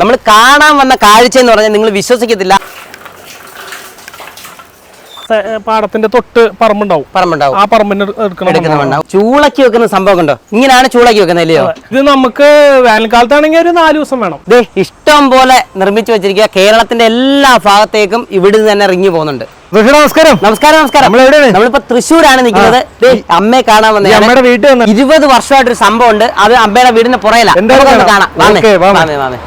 നമ്മൾ കാണാൻ വന്ന കാഴ്ച എന്ന് പറഞ്ഞാൽ നിങ്ങൾ വിശ്വസിക്കത്തില്ല. പാടത്തിന്റെ തൊട്ട് പറമ്പുണ്ടാവും. പറമ്പുണ്ടാവും. ആ പറമ്പിന് എടുക്കണം ചൂളക്കി വെക്കുന്ന സംഭവം ഉണ്ടോ ഇങ്ങനെയാണ് ചൂളക്കി വെക്കുന്നത് അല്ലയോ? ഇത് നമുക്ക് വേനൽക്കാലത്താണെങ്കിൽ ഒരു നാല് ദിവസം വേണം. ഇത് ഇഷ്ടം പോലെ നിർമ്മിച്ചു വെച്ചിരിക്കുക. കേരളത്തിന്റെ എല്ലാ ഭാഗത്തേക്കും ഇവിടുന്ന് തന്നെ ഇറങ്ങി പോകുന്നുണ്ട്. നമസ്കാരം. നമസ്കാരം നമസ്കാരം? നമ്മളിപ്പോ തൃശ്ശൂരാണ് നിൽക്കുന്നത്. ദേ, അമ്മയെ കാണാൻ വന്നത് അമ്മയുടെ വീട്ടിൽ ഇരുപത് വർഷമായിട്ടൊരു സംഭവം ഉണ്ട് അത് അമ്മയുടെ വീടിന് പുറയില്ല എന്തായാലും കാണാം. കാണാം. വാന്നേ, ഓക്കേ, വാ, വാ. വാന്നേ, വാന്നേ.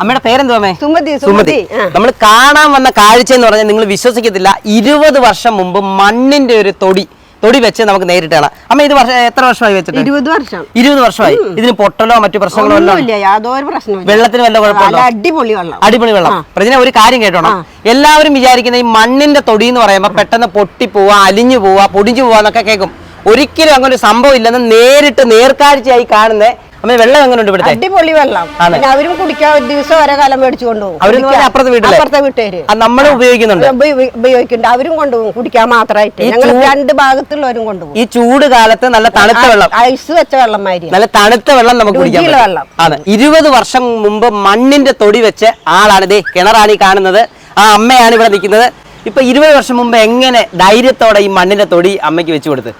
അമ്മയുടെ പേരെന്തുവാ അമ്മേ? സുമതി സുമതി. നമ്മൾ കാണാൻ വന്ന കാഴ്ച എന്ന് പറഞ്ഞാൽ നിങ്ങൾ വിശ്വസിക്കത്തില്ല. ഇരുപത് വർഷം മുമ്പ് മണ്ണിന്റെ ഒരു തൊടി തൊടി വെച്ച് നമുക്ക് നേരിട്ട് കാണാം. അമ്മ ഇത് വർഷം എത്ര വർഷമായി വെച്ചിട്ട്? ഇരുപത് വർഷം. ഇരുപത് വർഷമായി. ഇതിന് പൊട്ടലോ മറ്റു പ്രശ്നങ്ങളോ യാതൊരു പ്രശ്നമില്ല വെള്ളത്തിന് വല്ല കുഴപ്പമില്ല അടിപൊളി വെള്ളം. അടിപൊളി വെള്ളം. പ്രജന ഒരു കാര്യം കേട്ടോണം. എല്ലാവരും വിചാരിക്കുന്ന ഈ മണ്ണിന്റെ തൊടി എന്ന് പറയുമ്പോൾ പെട്ടെന്ന് പൊട്ടി പൊട്ടിപ്പോവാ അലിഞ്ഞു പോവാ പൊടിഞ്ഞു പോവാന്നൊക്കെ കേൾക്കും ഒരിക്കലും അങ്ങനെ ഒരു സംഭവം ഇല്ലെന്ന് നേരിട്ട് നേർക്കാഴ്ചയായി കാണുന്ന അമ്മ വെള്ളം എങ്ങനെയുണ്ട് ഇവിടുത്തെ? അടിപൊളി വെള്ളം. പിന്നെ അവരും കുടിക്കാൻ ഒരു ദിവസം ഓരോ കാലം മേടിച്ചു കൊണ്ടുപോകും. അവരും അപ്പുറത്തെ വീട്ടിൽ അപ്പുറത്തെ വീട്ടുകാര്. നമ്മൾ ഉപയോഗിക്കുന്നുണ്ട്. ഉപയോ- ഉപയോഗിക്കുന്നുണ്ട്. അവരും കൊണ്ടുപോകും കുടിക്കാൻ മാത്രമായിട്ട്. ഞങ്ങൾ രണ്ട് ഭാഗത്തുള്ളവരും കൊണ്ടുപോകും. ഈ ചൂട് കാലത്ത് നല്ല തണുത്ത വെള്ളം. ഐസ് വെച്ച വെള്ളം മാതിരി നല്ല തണുത്ത വെള്ളം നമുക്ക് കുടിക്കാൻ. വെള്ളം. അതെ ഇരുപത് വർഷം മുമ്പ് മണ്ണിന്റെ തൊടി വെച്ച് ആളാണ് ഇതേ കിണറാണ് ഈ കാണുന്നത്. ആ അമ്മയാണ് ഇവിടെ നിൽക്കുന്നത്. ഇപ്പൊ ഇരുപത് വർഷം മുമ്പ് എങ്ങനെ ധൈര്യത്തോടെ ഈ മണ്ണിന്റെ തൊടി അമ്മയ്ക്ക് വെച്ചു കൊടുത്ത്?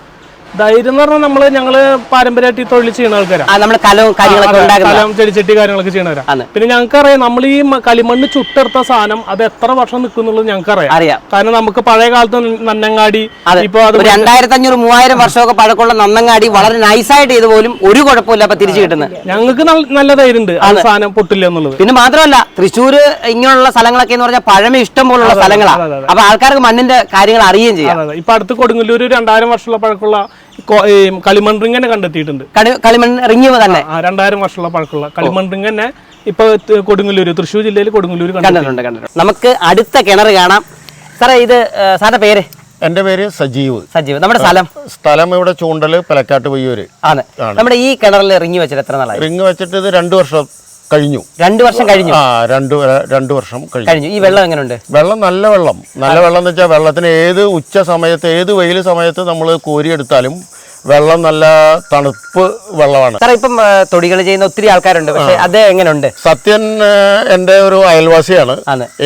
ധൈര്യം എന്ന് പറഞ്ഞാൽ നമ്മൾ ഞങ്ങൾ പാരമ്പര്യമായിട്ട് ഈ തൊഴിൽ ചെയ്യുന്ന ആൾക്കാരാണ് നമ്മൾ കലവും കാര്യങ്ങളൊക്കെ കലം ചെടിച്ചട്ടി കാര്യങ്ങളൊക്കെ ചെയ്യണവരാണ് പിന്നെ ഞങ്ങൾക്കറിയാം നമ്മൾ ഈ കളിമണ്ണ് ചുട്ടെടുത്ത സാധനം അത് എത്ര വർഷം നിൽക്കുന്നുള്ളത് ഞങ്ങൾക്കറിയാം. അറിയാം. കാരണം നമുക്ക് പഴയ കാലത്ത് നന്നങ്ങാടി ഇപ്പൊ രണ്ടായിരത്തി അഞ്ഞൂറ് മൂവായിരം വർഷമൊക്കെ പഴക്കമുള്ള നന്നങ്ങാടി വളരെ നൈസായിട്ട് ചെയ്ത് പോലും ഒരു കുഴപ്പമില്ല അപ്പൊ തിരിച്ചു കിട്ടുന്നത്. ഞങ്ങൾക്ക് നല്ല ധൈര്യമുണ്ട് ആ സാധനം പൊട്ടില്ല എന്നുള്ളത്. പിന്നെ മാത്രമല്ല തൃശ്ശൂർ ഇങ്ങനെയുള്ള സ്ഥലങ്ങളൊക്കെ എന്ന് പറഞ്ഞാൽ പഴമ ഇഷ്ടം പോലുള്ള സ്ഥലങ്ങളാണ്. അപ്പൊ ആൾക്കാർക്ക് മണ്ണിന്റെ കാര്യങ്ങൾ അറിയുകയും ചെയ്യാം. ഇപ്പൊ അടുത്ത് കൊടുങ്ങല്ലൂർ രണ്ടായിരം വർഷമുള്ള പഴക്കമുള്ള കളിമൺ റിങ് തന്നെ കണ്ടെത്തിയിട്ടുണ്ട്. കളിമൺ റിംഗ് തന്നെ. രണ്ടായിരം വർഷമുള്ള പഴക്കമുള്ള കളിമൺ റിങ് തന്നെ ഇപ്പൊ കൊടുങ്ങല്ലൂര് തൃശ്ശൂർ ജില്ലയിൽ കൊടുങ്ങല്ലൂർ കണ്ടെത്തി. കണ്ടിട്ടുണ്ട് കണ്ടിട്ടുണ്ട്. നമുക്ക് അടുത്ത കിണർ കാണാം. സാറേ ഇത് സാറിന്റെ പേര്? എന്റെ പേര് സജീവ്. സജീവ്. നമ്മുടെ സ്ഥലം? സ്ഥലം ഇവിടെ ചൂണ്ടൽ പലക്കാട്ട് പയ്യൂര്. ആണ്. നമ്മുടെ ഈ കിണറിൽ റിങ് വെച്ചിട്ട് എത്ര നാളായി? റിങ് വെച്ചിട്ട് ഇത് രണ്ടു വർഷം കഴിഞ്ഞു. രണ്ടു വർഷം കഴിഞ്ഞു? ആ രണ്ടു രണ്ടു വർഷം കഴിഞ്ഞു. ഈ വെള്ളം എങ്ങനെയുണ്ട് വെള്ളം നല്ല വെള്ളം. നല്ല വെള്ളം എന്ന് വെച്ചാൽ വെള്ളത്തിന് ഏത് ഉച്ച സമയത്ത് ഏത് വെയിൽ സമയത്ത് നമ്മൾ കോരിയെടുത്താലും വെള്ളം നല്ല തണുപ്പ് വെള്ളമാണ്. സാറേ ഇപ്പം തൊടികൾ ചെയ്യുന്ന ഒത്തിരി ആൾക്കാരുണ്ട്. പക്ഷേ അത് എങ്ങനെയുണ്ട് സത്യൻ എന്റെ ഒരു അയൽവാസിയാണ്.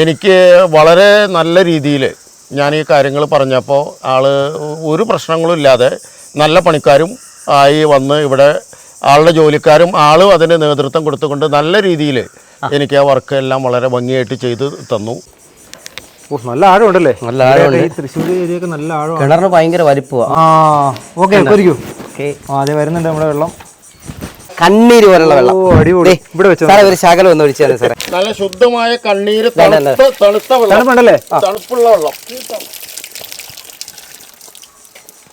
എനിക്ക് വളരെ നല്ല രീതിയിൽ ഞാൻ ഈ കാര്യങ്ങൾ പറഞ്ഞപ്പോൾ ആൾ ഒരു പ്രശ്നങ്ങളും ഇല്ലാതെ നല്ല പണിക്കാരും ആയി വന്ന് ഇവിടെ ആളുടെ ജോലിക്കാരും ആളും അതിന് നേതൃത്വം കൊടുത്തുകൊണ്ട് നല്ല രീതിയിൽ എനിക്ക് ആ വർക്ക് എല്ലാം വളരെ ഭംഗിയായിട്ട് ചെയ്ത് തന്നു. ഓ, നല്ല ആഴം ഉണ്ടല്ലേ? നല്ല ആഴമുണ്ട്. ഈ തൃശ്ശൂർ ഏരിയയൊക്കെ നല്ല ആഴം കിണറിന് ഭയങ്കര വലിപ്പമാണ് ആ ഓക്കെ ഓക്കെ. ആ അതെ വരുന്നുണ്ട് നമ്മുടെ വെള്ളം. കണ്ണീര് പോലുള്ള വെള്ളം. ഓ അടിപൊളി. ദേ, ഇവിടെ വെച്ചോ. സാറേ ഒരു ശകലം ഒന്ന് ഒഴിച്ചു തന്നെ സാറേ. നല്ല ശുദ്ധമായ കണ്ണീര് തണുത്ത തണുത്ത വെള്ളം. തണുപ്പുണ്ടല്ലേ? തണുപ്പുള്ള വെള്ളം.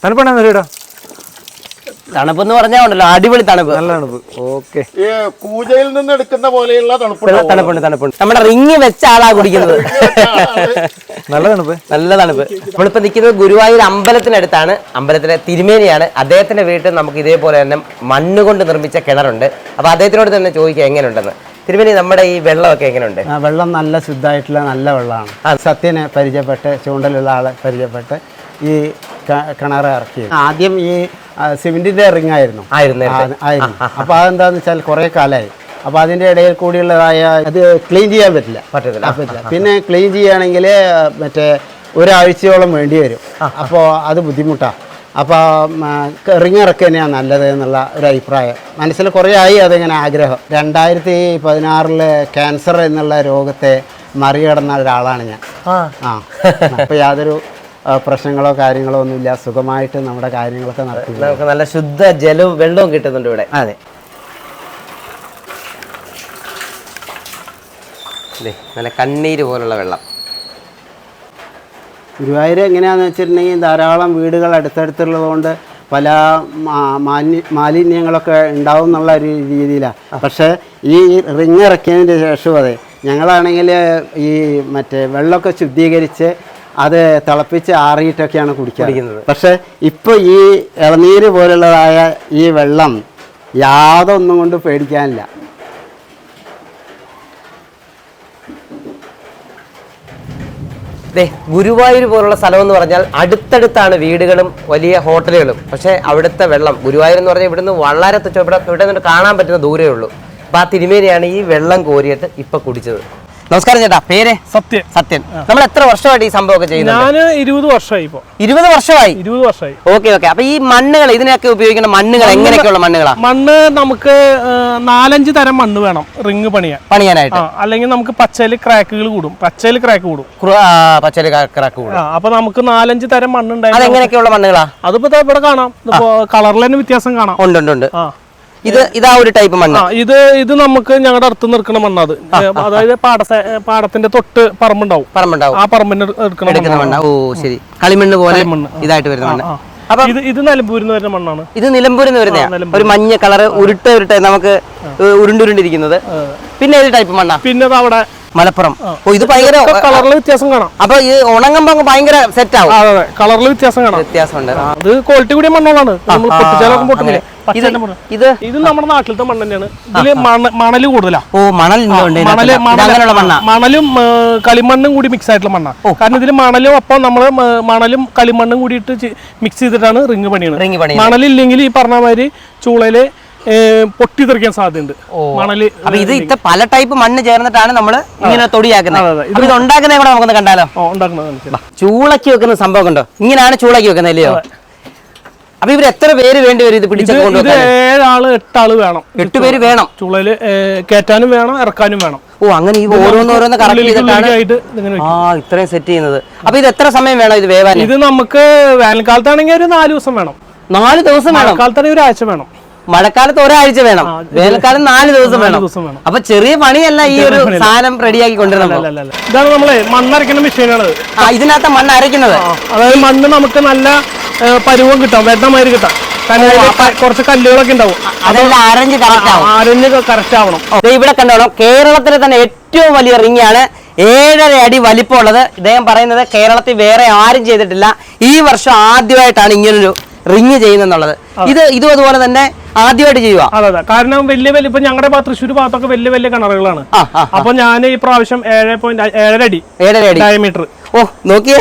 തണുപ്പുണ്ടെന്ന് ഇടാ തണുപ്പെന്ന് പറഞ്ഞാൽ ഉണ്ടല്ലോ അടിപൊളി തണുപ്പ്. നല്ല തണുപ്പ്. ഓക്കെ. ഈ കൂജയിൽ നിന്ന് എടുക്കുന്ന പോലെയുള്ള തണുപ്പ് തണുപ്പുണ്ട് തണുപ്പുണ്ട്. നമ്മുടെ റിങ് വെച്ച ആളാ കുടിക്കുന്നത്. നല്ല തണുപ്പ്. നല്ല തണുപ്പ്. നമ്മളിപ്പോ നിൽക്കുന്നത് ഗുരുവായൂർ അമ്പലത്തിനടുത്താണ്. അമ്പലത്തിലെ തിരുമേനിയാണ്. അദ്ദേഹത്തിന്റെ വീട്ടിൽ നമുക്ക് ഇതേപോലെ തന്നെ മണ്ണ് കൊണ്ട് നിർമ്മിച്ച കിണറുണ്ട്. അപ്പൊ അദ്ദേഹത്തിനോട് തന്നെ ചോദിക്കാം എങ്ങനെയുണ്ടെന്ന് തിരുമേനി നമ്മുടെ ഈ വെള്ളമൊക്കെ എങ്ങനെയുണ്ട് ആ, വെള്ളം നല്ല ശുദ്ധമായിട്ടുള്ള നല്ല വെള്ളമാണ്. സത്യനെ പരിചയപ്പെട്ട് ചൂണ്ടലുള്ള ആളെ പരിചയപ്പെട്ട് ഈ കിണർ ഇറക്കി. ആദ്യം ഈ സിമെന്റിന്റെ റിംഗ് ആയിരുന്നു. അപ്പോൾ അതെന്താന്ന് വെച്ചാൽ കുറെ കാലമായി. അപ്പൊ അതിന്റെ ഇടയിൽ കൂടിയുള്ളതായ അത് ക്ലീൻ ചെയ്യാൻ പറ്റില്ല. പറ്റത്തില്ല. പറ്റില്ല. പിന്നെ ക്ലീൻ ചെയ്യുകയാണെങ്കിൽ മറ്റേ ഒരാഴ്ചയോളം വേണ്ടി വരും. അപ്പോൾ അത് ബുദ്ധിമുട്ടാണ് അപ്പോൾ റിങ് ഇറക്കുക തന്നെയാണ് നല്ലത് എന്നുള്ള ഒരു അഭിപ്രായം. മനസ്സിൽ കുറേ ആയി അതിങ്ങനെ ആഗ്രഹം. രണ്ടായിരത്തി പതിനാറിൽ ക്യാൻസർ എന്നുള്ള രോഗത്തെ മറികടന്ന ഒരാളാണ് ഞാൻ. ആ. അപ്പോൾ യാതൊരു പ്രശ്നങ്ങളോ കാര്യങ്ങളോ ഒന്നുമില്ല. സുഖമായിട്ട് നമ്മുടെ കാര്യങ്ങളൊക്കെ നടക്കുന്നു നമുക്ക് നല്ല ശുദ്ധ ജലവും വെള്ളവും കിട്ടുന്നുണ്ട് ഇവിടെ. അതെ. നല്ല കണ്ണീര് പോലുള്ള വെള്ളം. ഗുരുവായൂർ എങ്ങനെയാണെന്ന് വെച്ചിട്ടുണ്ടെങ്കിൽ ധാരാളം വീടുകൾ അടുത്തടുത്തുള്ളതുകൊണ്ട് പല മാ- മാലി- മാലിന്യങ്ങളൊക്കെ ഉണ്ടാവും എന്നുള്ള ഒരു രീതിയിലാണ്. പക്ഷേ ഈ റിങ് ഇറക്കിയതിന് ശേഷം അതെ ഞങ്ങളാണെങ്കിൽ ഈ മറ്റേ വെള്ളമൊക്കെ ശുദ്ധീകരിച്ച് അത് തിളപ്പിച്ച് ആറിയിട്ടൊക്കെയാണ് കുടിക്കുന്നത്. പക്ഷേ ഇപ്പോൾ ഈ ഇളനീര് പോലുള്ളതായ ഈ വെള്ളം യാതൊന്നും കൊണ്ട് പേടിക്കാനില്ല. ദേ ഗുരുവായൂർ പോലുള്ള സ്ഥലം എന്ന് പറഞ്ഞാൽ അടുത്തടുത്താണ് വീടുകളും വലിയ ഹോട്ടലുകളും. പക്ഷേ അവിടുത്തെ വെള്ളം ഗുരുവായൂർ എന്ന് പറഞ്ഞാൽ ഇവിടുന്ന് വളരെ ഇവിടെ ഇവിടെ നിന്ന് കാണാൻ പറ്റുന്ന ദൂരമേ ഉള്ളൂ. അപ്പോൾ ആ തിരുമേനിയാണ് ഈ വെള്ളം കോരിയിട്ട് ഇപ്പം കുടിച്ചത്. നമസ്കാരം ചേട്ടാ പേര്? സത്യൻ. സത്യൻ. നമ്മൾ എത്ര വർഷമായിട്ട് ഈ സംഭവമൊക്കെ ചെയ്യുന്നത് ഞാൻ ഇരുപത് വർഷമായി ഇപ്പൊ. ഇരുപത് വർഷമായി? ഇരുപത് വർഷമായി. Okay okay. അപ്പൊ ഈ മണ്ണുകൾ ഇതിനൊക്കെ ഉപയോഗിക്കുന്ന മണ്ണുകൾ എങ്ങനെയൊക്കെയുള്ള മണ്ണുകളാ? മണ്ണ് നമുക്ക് നാലഞ്ച് തരം മണ്ണ് വേണം റിങ് പണിയാൻ. പണിയാനായിട്ട്. അല്ലെങ്കിൽ നമുക്ക് പച്ചയിൽ ക്രാക്കുകൾ കൂടും. പച്ചയിൽ ക്രാക്ക് കൂടും. പച്ചയിൽ ക്രാക്ക് കൂടും. അപ്പൊ നമുക്ക് നാലഞ്ച് തരം മണ്ണ് ഉണ്ടായിരുന്നു അതെങ്ങനെയൊക്കെയുള്ള മണ്ണുകളാ? അതിപ്പോ ഇവിടെ കാണാം. ഇപ്പൊ കളറിൽ തന്നെ വ്യത്യാസം കാണാം. ഉണ്ട് ഉണ്ട് ഉണ്ട്. ആ. ഇത് ഇതാ ഒരു ടൈപ്പ് മണ്ണ് ഇത് ഇത് നമുക്ക് ഞങ്ങളുടെ അടുത്ത് നിൽക്കുന്ന മണ്ണത് അതായത് പാട പാടത്തിന്റെ തൊട്ട് പറമ്പുണ്ടാവും. പറമ്പുണ്ടാവും. ആ പറമ്പിന് എടുക്കുന്ന മണ്ണ് ഓ ശരി. കളിമണ്ണ് പോലെ ഇതായിട്ട് വരുന്ന മണ്ണ്. അപ്പൊ ഇത് ഇത് നിലമ്പൂരിന്ന് വരുന്ന മണ്ണാണ്. ഇത് നിലമ്പൂരിന്ന് വരുന്ന ഒരു മഞ്ഞ കളർ ഉരുട്ട ഉരുട്ട നമുക്ക് ഉരുണ്ടുരുണ്ടിരിക്കുന്നത്. പിന്നെ ഏത് ടൈപ്പ് മണ്ണാ? പിന്നെ അവിടെ മലപ്പുറം. ഓ ഇത് ഭയങ്കര കളറിൽ വ്യത്യാസം കാണാം. അപ്പൊ ഈ ഉണങ്ങുമ്പോ ഭയങ്കര സെറ്റ് ആവും. അതെ അതെ. കളറിൽ വ്യത്യാസം കാണാം. വ്യത്യാസമുണ്ട്. ഉണ്ട് അത് ക്വാളിറ്റി കൂടിയ മണ്ണുകളാണ് നമ്മൾ പൊട്ടുന്നില്ലേ. ഇത് ഇത് നമ്മുടെ നാട്ടിലത്തെ മണ്ണ് തന്നെയാണ്. ഇതിൽ മണ- മണൽ കൂടുതലാ. ഓ മണൽ മണൽ കളിമണ്ണും കൂടി മിക്സ് ആയിട്ടുള്ള മണ്ണാണ് കാരണം ഇതിൽ മണലും ഒപ്പം നമ്മൾ മണലും കളിമണ്ണും കൂടിയിട്ട് മിക്സ് ചെയ്തിട്ടാണ് റിങ് പണിയുന്നത് മണലില്ലെങ്കിൽ ഈ പറഞ്ഞ മാതിരി ചൂളയിൽ പൊട്ടി പൊട്ടിത്തെറിക്കാൻ സാധ്യതയുണ്ട്. മണൽ അപ്പൊ ഇത് ഇത്ര പല ടൈപ്പ് മണ്ണ് ചേർന്നിട്ടാണ് നമ്മൾ ഇങ്ങനെ തൊടിയാക്കുന്നത്. ഇത് ഉണ്ടാക്കുന്നത് കൂടെ നമുക്കൊന്ന് കണ്ടാലോ? ഉണ്ടാക്കുന്നത് ചൂളക്കി വെക്കുന്ന സംഭവം ഉണ്ടോ ഇങ്ങനെയാണ് ചൂളക്ക് വെക്കുന്നത് അല്ലയോ അപ്പൊ ഇവർ എത്ര പേര് വേണ്ടി വരും ഇത് പിടിച്ചു ഏഴാൾ എട്ടാൾ വേണം. എട്ട് പേര് വേണം? ചൂളയിൽ കേറ്റാനും കയറ്റാനും വേണം ഇറക്കാനും വേണം. ഓ അങ്ങനെ ഈ ഓരോന്ന് ഓരോന്ന് കറക്റ്റ് ചെയ്തിട്ടാണ് ആ ഇത്രയും സെറ്റ് ചെയ്യുന്നത്. അപ്പൊ ഇത് എത്ര സമയം വേണം ഇത് വേവാൻ ഇത് നമുക്ക് വേനൽക്കാലത്താണെങ്കിൽ ഒരു നാല് ദിവസം വേണം. നാല് ദിവസം വേണം? കാലത്താണെങ്കിൽ ഒരാഴ്ച വേണം. മഴക്കാലത്ത് ഒരാഴ്ച വേണം. വേനൽക്കാലം നാല് ദിവസം വേണം. അപ്പൊ ചെറിയ പണിയല്ല ഈ ഒരു സാധനം റെഡിയാക്കി കൊണ്ടുവരണം. ഇതാണ് നമ്മളെ മെഷീനാണ് ഇതിനകത്ത് മണ്ണ് അരയ്ക്കുന്നത്. അതായത് മണ്ണ് നമുക്ക് നല്ല പരുവം കിട്ടാം. വെണ്ണമാതിരി കിട്ടാം. കുറച്ച് കല്ലുകളൊക്കെ ഉണ്ടാവും. അതെല്ലാം അരഞ്ഞ് കറക്റ്റ് ആവും. ആരഞ്ഞ് കറക്റ്റ് ആവണം. ഇവിടെ കണ്ടോണം കേരളത്തിലെ തന്നെ ഏറ്റവും വലിയ റിങ്ങാണ് ഏഴര അടി വലിപ്പമുള്ളത്. ഇദ്ദേഹം പറയുന്നത് കേരളത്തിൽ വേറെ ആരും ചെയ്തിട്ടില്ല. ഈ വർഷം ആദ്യമായിട്ടാണ് ഇങ്ങനൊരു റിങ് ചെയ്യുന്നുള്ളത്. ഇത് ഇതും അതുപോലെ തന്നെ ആദ്യമായിട്ട് ചെയ്യുക അതെ അതെ. കാരണം വലിയ വലിയ ഇപ്പൊ ഞങ്ങളുടെ തൃശ്ശൂർ ഭാഗത്തൊക്കെ വലിയ വലിയ കിണറുകളാണ്. അപ്പൊ ഞാൻ ഈ പ്രാവശ്യം ഏഴ് പോയിന്റ് ഏഴര അടി ഏഴര അടി. ഡയമീറ്റർ ഓ നോക്കിയേ.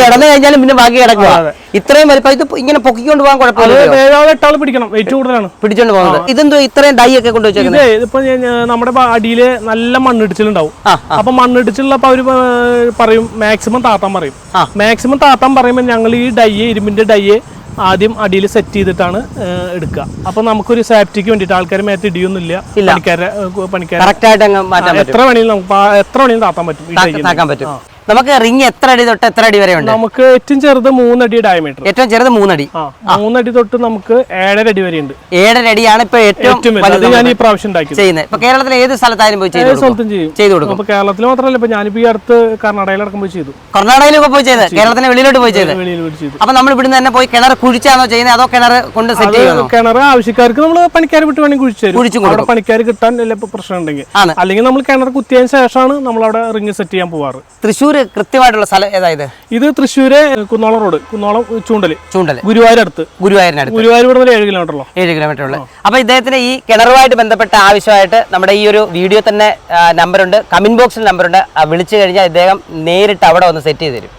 കിടന്നു കഴിഞ്ഞാലും പിന്നെ ബാക്കി കിടക്കുക ഇത്രയും വലിപ്പം ഇത് ഇങ്ങനെ പൊക്കിക്കൊണ്ട് പോകാൻ കുഴപ്പമില്ല പിടിക്കണം വെയിറ്റ് കൂടുതലാണ്. പിടിച്ചോണ്ട് പോകുന്നത് ഇതെന്തോ ഇത്രയും ഡൈ ഒക്കെ കൊണ്ട് വെച്ചേക്കുന്നത് ഇതേ ഇതിപ്പോ നമ്മുടെ അടിയിൽ നല്ല മണ്ണിടിച്ചിലുണ്ടാവും. അപ്പൊ മണ്ണിടിച്ചിലുള്ളപ്പോ അവർ പറയും മാക്സിമം താത്താൻ പറയും. മാക്സിമം താത്താൻ പറയുമ്പോൾ ഞങ്ങൾ ഈ ഡയ്യെ ഇരുമ്പിന്റെ ഡയ്യെ ആദ്യം അടിയിൽ സെറ്റ് ചെയ്തിട്ടാണ് എടുക്കുക. അപ്പൊ നമുക്കൊരു സേഫ്റ്റിക്ക് വേണ്ടിയിട്ട് ആൾക്കാർ മേത്ത് ഇടിയൊന്നുമില്ല. പണിക്കാരെ പണിക്കാരെ. എത്ര വേണമെങ്കിലും നമുക്ക് എത്ര വേണമെങ്കിലും താത്താൻ പറ്റും പറ്റും. നമുക്ക് റിങ് എത്ര അടി തൊട്ട് എത്ര അടി വരെ ഉണ്ട് നമുക്ക് ഏറ്റവും ചെറുത് മൂന്നടി ഡയമീറ്റർ ഏറ്റവും ചെറുത് മൂന്നടി. മൂന്നടി തൊട്ട് നമുക്ക് ഏഴര അടി വരെ ഉണ്ട് ഏഴര അടിയാണ് ഇപ്പൊ ഏറ്റവും ഞാൻ ഈ പ്രാവശ്യം ചെയ്യുന്നത്. ഇപ്പൊ കേരളത്തിലെ ഏത് സ്ഥലത്തായാലും പോയി ചെയ്തു കൊടുക്കും. സ്ഥലത്തും ചെയ്തു കൊടുക്കും അപ്പൊ കേരളത്തിൽ മാത്രമല്ല ഇപ്പൊ ഞാനിപ്പോ ഈ അടുത്ത് കർണാടകയിലടക്കം പോയി ചെയ്തു. കർണാടകയിലൊക്കെ പോയി ചെയ്ത്. കേരളത്തിന് വെളിയിലോട്ട് പോയി ചെയ്ത്. അപ്പൊ നമ്മൾ ഇവിടുന്ന് തന്നെ പോയി കിണർ കുഴിച്ചാണോ ചെയ്യുന്നത്? അതോ കിണർ കൊണ്ട് സെറ്റ് ചെയ്യുന്നത് കിണർ ആവശ്യക്കാർക്ക് നമ്മൾ പണിക്കാർ വിട്ട് വേണമെങ്കിൽ കുഴിച്ചു കുഴിച്ചു അവിടെ പണിക്കാർ കിട്ടാൻ പ്രശ്നം ഉണ്ടെങ്കിൽ അല്ലെങ്കിൽ നമ്മൾ കിണർ കുത്തിയതിന് ശേഷമാണ് നമ്മൾ അവിടെ റിങ് സെറ്റ് ചെയ്യാൻ പോവാറ്. തൃശ്ശൂർ കൃത്യമായിട്ടുള്ള സ്ഥലം ഏതായത് ഇത്? തൃശ്ശൂര് കുന്നോളം റോഡ് കുന്നോളം ചൂണ്ടൽ ചൂണ്ടൽ ഗുരുവായൂർ അടുത്ത്. ഗുരുവായൂരിനടുത്ത് ഗുരുവായൂർ ഇവിടെ നിന്ന് ഏഴ് കിലോമീറ്റർ ഉള്ളൂ ഏഴ് കിലോമീറ്റർ ഉള്ളു അപ്പൊ ഇദ്ദേഹത്തിന് ഈ കിണറുമായിട്ട് ബന്ധപ്പെട്ട ആവശ്യമായിട്ട് നമ്മുടെ ഈ ഒരു വീഡിയോ തന്നെ നമ്പറുണ്ട്. കമന്റ് ബോക്സിൽ നമ്പറുണ്ട്. വിളിച്ചു കഴിഞ്ഞാൽ ഇദ്ദേഹം നേരിട്ട് അവിടെ വന്ന് സെറ്റ് ചെയ്ത് തരും.